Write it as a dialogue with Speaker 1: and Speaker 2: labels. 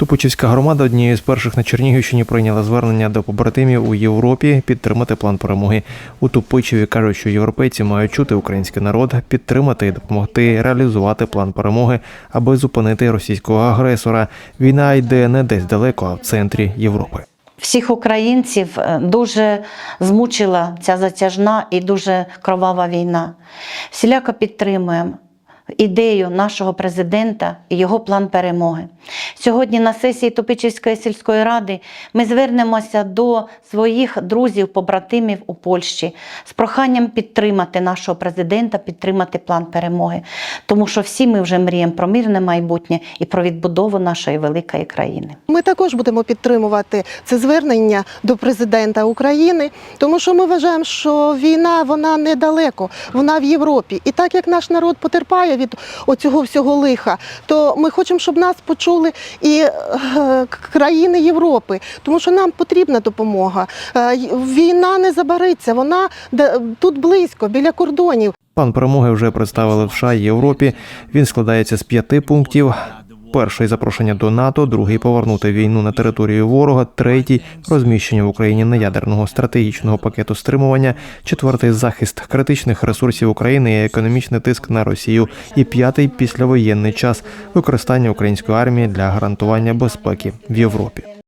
Speaker 1: Тупичівська громада однією з перших на Чернігівщині прийняла звернення до побратимів у Європі підтримати план перемоги. У Тупичеві кажуть, що європейці мають чути український народ, підтримати і допомогти реалізувати план перемоги, аби зупинити російського агресора. Війна йде не десь далеко, а в центрі Європи.
Speaker 2: Всіх українців е, дуже змучила ця затяжна і дуже кровава війна. Всіляко підтримуємо ідею нашого президента і його план перемоги. Сьогодні на сесії Топичівської сільської ради ми звернемося до своїх друзів, побратимів у Польщі з проханням підтримати нашого президента, підтримати план перемоги. Тому що всі ми вже мріємо про мирне майбутнє і про відбудову нашої великої країни.
Speaker 3: Ми також будемо підтримувати це звернення до президента України, тому що ми вважаємо, що війна вона недалеко, вона в Європі. І так як наш народ потерпає від оцього всього лиха, то ми хочемо, щоб нас почули і е, країни Європи, тому що нам потрібна допомога. Е, Війна не забариться, вона де- тут близько, біля кордонів.
Speaker 1: План перемоги вже представили в США і Європі. Він складається з п'яти пунктів. Перший запрошення до НАТО, другий повернути війну на територію ворога, третій розміщення в Україні неядерного стратегічного пакету стримування, четвертий захист критичних ресурсів України і економічний тиск на Росію, і п'ятий післявоєнний час використання української армії для гарантування безпеки в Європі.